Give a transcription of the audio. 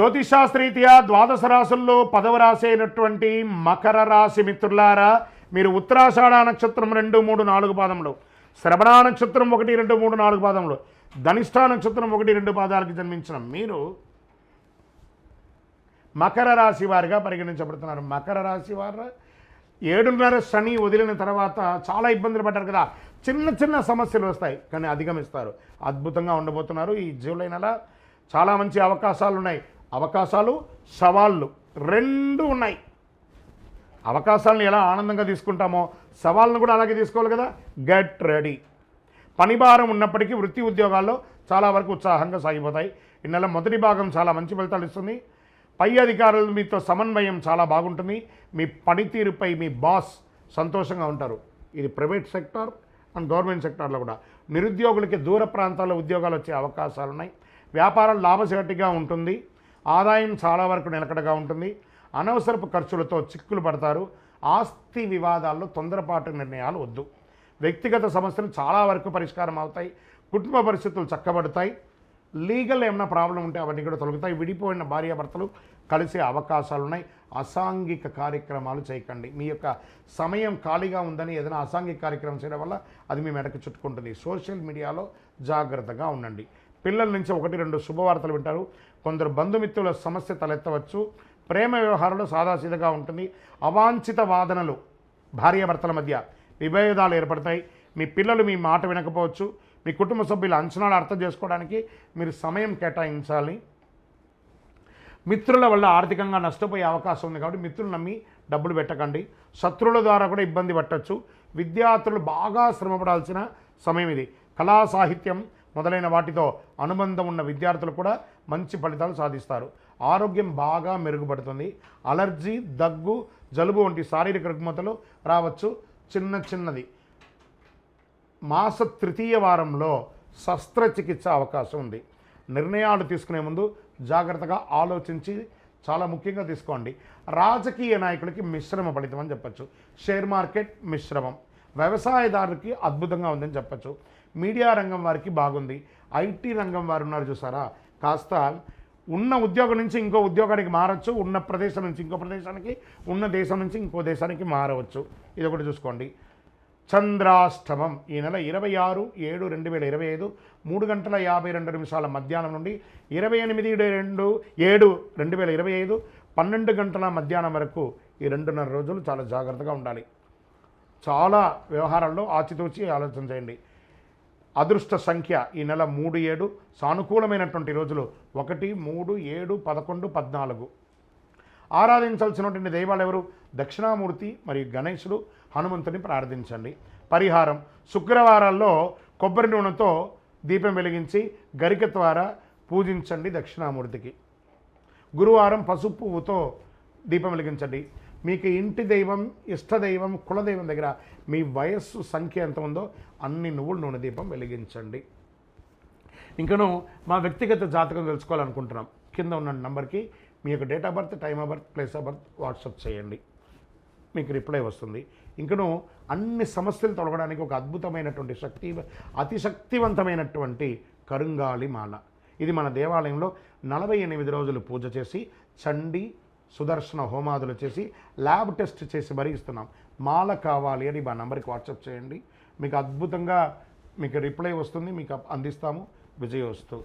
జ్యోతిషాస్త్రీత్యా ద్వాదశ రాశుల్లో పదవ రాశి అయినటువంటి మకర రాశి మిత్రులారా మీరు ఉత్తరాషాఢ నక్షత్రం రెండు మూడు నాలుగు పాదములు శ్రవణ నక్షత్రం ఒకటి రెండు మూడు నాలుగు పాదములు ధనిష్ట నక్షత్రం ఒకటి రెండు పాదాలకు జన్మించిన మీరు మకర రాశి వారిగా పరిగణించబడుతున్నారు. మకర రాశి వారు ఏడున్నర శని వదిలిన తర్వాత చాలా ఇబ్బందులు పడ్డారు కదా. చిన్న చిన్న సమస్యలు వస్తాయి కానీ అధిగమిస్తారు. అద్భుతంగా ఉండబోతున్నారు ఈ జూలై నెల. చాలా మంచి అవకాశాలు ఉన్నాయి అవకాశాలు సవాళ్ళు రెండు ఉన్నాయి. అవకాశాలను ఎలా ఆనందంగా తీసుకుంటామో సవాళ్ళను కూడా అలాగే తీసుకోవాలి కదా? గెట్ రెడీ పని భారం ఉన్నప్పటికీ వృత్తి ఉద్యోగాల్లో చాలా వరకు ఉత్సాహంగా సాగిపోతాయి. ఈ నెల మొదటి భాగం చాలా మంచి ఫలితాలు ఇస్తుంది. పై అధికారులు మీతో సమన్వయం చాలా బాగుంటుంది. మీ పనితీరుపై మీ బాస్ సంతోషంగా ఉంటారు. ఇది ప్రైవేట్ సెక్టార్ అండ్ గవర్నమెంట్ సెక్టార్లో కూడా. నిరుద్యోగులకి దూర ప్రాంతాల్లో ఉద్యోగాలు వచ్చే అవకాశాలు ఉన్నాయి వ్యాపారం లాభసాటిగా ఉంటుంది. ఆదాయం చాలా వరకు నిలకడగా ఉంటుంది. అనవసరపు ఖర్చులతో చిక్కులు పడతారు. ఆస్తి వివాదాల్లో తొందరపాటు నిర్ణయాలు వద్దు. వ్యక్తిగత సమస్యలు చాలా వరకు పరిష్కారం అవుతాయి. కుటుంబ పరిస్థితులు చక్కబడతాయి. లీగల్ ఏమైనా ప్రాబ్లం ఉంటే అవన్నీ కూడా తొలగుతాయి. విడిపోయిన భార్యాభర్తలు కలిసే అవకాశాలు ఉన్నాయి అసాంఘిక కార్యక్రమాలు చేయకండి. మీ యొక్క సమయం ఖాళీగా ఉందని ఏదైనా అసాంఘిక కార్యక్రమం చేయడం వల్ల అది మీ మెడకు చుట్టుకుంటుంది. సోషల్ మీడియాలో జాగ్రత్తగా ఉండండి. పిల్లల నుంచి ఒకటి రెండు శుభవార్తలు వింటారు. కొందరు బంధుమిత్రుల సమస్య తలెత్తవచ్చు. ప్రేమ వ్యవహారంలో సాదాసీదగా ఉంటుంది. అవాంఛిత వాదనలు భార్యాభర్తల మధ్య విభేదాలు ఏర్పడతాయి. మీ పిల్లలు మీ మాట వినకపోవచ్చు. మీ కుటుంబ సభ్యుల అంచనాలు అర్థం చేసుకోవడానికి మీరు సమయం కేటాయించాలి. మిత్రుల వల్ల ఆర్థికంగా నష్టపోయే అవకాశం ఉంది కాబట్టి మిత్రులు నమ్మి డబ్బులు పెట్టకండి. శత్రువుల ద్వారా కూడా ఇబ్బంది పట్టవచ్చు విద్యార్థులు బాగా శ్రమపడాల్సిన సమయం ఇది. కళా సాహిత్యం మొదలైన వాటితో అనుబంధం ఉన్న విద్యార్థులు కూడా మంచి ఫలితాలు సాధిస్తారు. ఆరోగ్యం బాగా మెరుగుపడుతుంది. అలర్జీ దగ్గు జలుబు వంటి శారీరక రుగ్మతలు రావచ్చు. చిన్న చిన్నది. మాస తృతీయ వారంలో శస్త్రచికిత్స అవకాశం ఉంది. నిర్ణయాలు తీసుకునే ముందు జాగ్రత్తగా ఆలోచించి చాలా ముఖ్యంగా తీసుకోండి. రాజకీయ నాయకులకి మిశ్రమ ఫలితం అని చెప్పచ్చు. షేర్ మార్కెట్ మిశ్రమం. వ్యవసాయదారులకి అద్భుతంగా ఉందని చెప్పచ్చు. మీడియా రంగం వారికి బాగుంది. ఐటీ రంగం వారు ఉన్నారు చూసారా? కాస్త ఉన్న ఉద్యోగం నుంచి ఇంకో ఉద్యోగానికి మారచ్చు. ఉన్న ప్రదేశం నుంచి ఇంకో ప్రదేశానికి ఉన్న దేశం నుంచి ఇంకో దేశానికి మారవచ్చు. ఇది ఒకటి చూసుకోండి. చంద్రాష్టమం. ఈ నెల ఇరవై ఆరు ఏడు రెండు వేల ఇరవై ఐదు మూడు గంటల యాభై రెండు నిమిషాల మధ్యాహ్నం నుండి ఇరవై ఎనిమిది రెండు ఏడు రెండు వేల ఇరవై ఐదు పన్నెండు గంటల మధ్యాహ్నం వరకు ఈ రెండున్నర రోజులు చాలా జాగ్రత్తగా ఉండాలి. చాలా వ్యవహారాల్లో ఆచితూచి ఆలోచన చేయండి. అదృష్ట సంఖ్య ఈ నెల మూడు ఏడు సానుకూలమైనటువంటి రోజులు ఒకటి మూడు ఏడు పదకొండు పద్నాలుగు. ఆరాధించాల్సినటువంటి దైవాలు ఎవరు? దక్షిణామూర్తి మరియు గణేశుడు హనుమంతుని ప్రార్థించండి. పరిహారం. శుక్రవారాల్లో కొబ్బరి నూనెతో దీపం వెలిగించి గరిక ద్వారా పూజించండి దక్షిణామూర్తికి. గురువారం పసుపు పువ్వుతో దీపం వెలిగించండి. మీకు ఇంటి దైవం ఇష్టదైవం కులదైవం దగ్గర మీ వయస్సు సంఖ్య ఎంత ఉందో అన్ని నువ్వుల నూనె దీపం వెలిగించండి. ఇంకను మా వ్యక్తిగత జాతకం తెలుసుకోవాలనుకుంటున్నాం. కింద ఉన్న నంబర్కి మీ యొక్క date of birth time of birth place of birth WhatsApp చేయండి. మీకు రిప్లై వస్తుంది. ఇంకను అన్ని సమస్యలు తొలగడానికి ఒక అద్భుతమైనటువంటి శక్తి అతి శక్తివంతమైనటువంటి కరుంగాలి మాల ఇది మన దేవాలయంలో నలభై ఎనిమిది రోజులు పూజ చేసి చండి సుదర్శన హోమాదులు చేసి ల్యాబ్ టెస్ట్ చేసి మరీ ఇస్తున్నాం. మాల కావాలి అని మా నంబర్కి వాట్సాప్ చేయండి. మీకు అద్భుతంగా మీకు రిప్లై వస్తుంది మీకు అందిస్తాము. విజయోస్తు.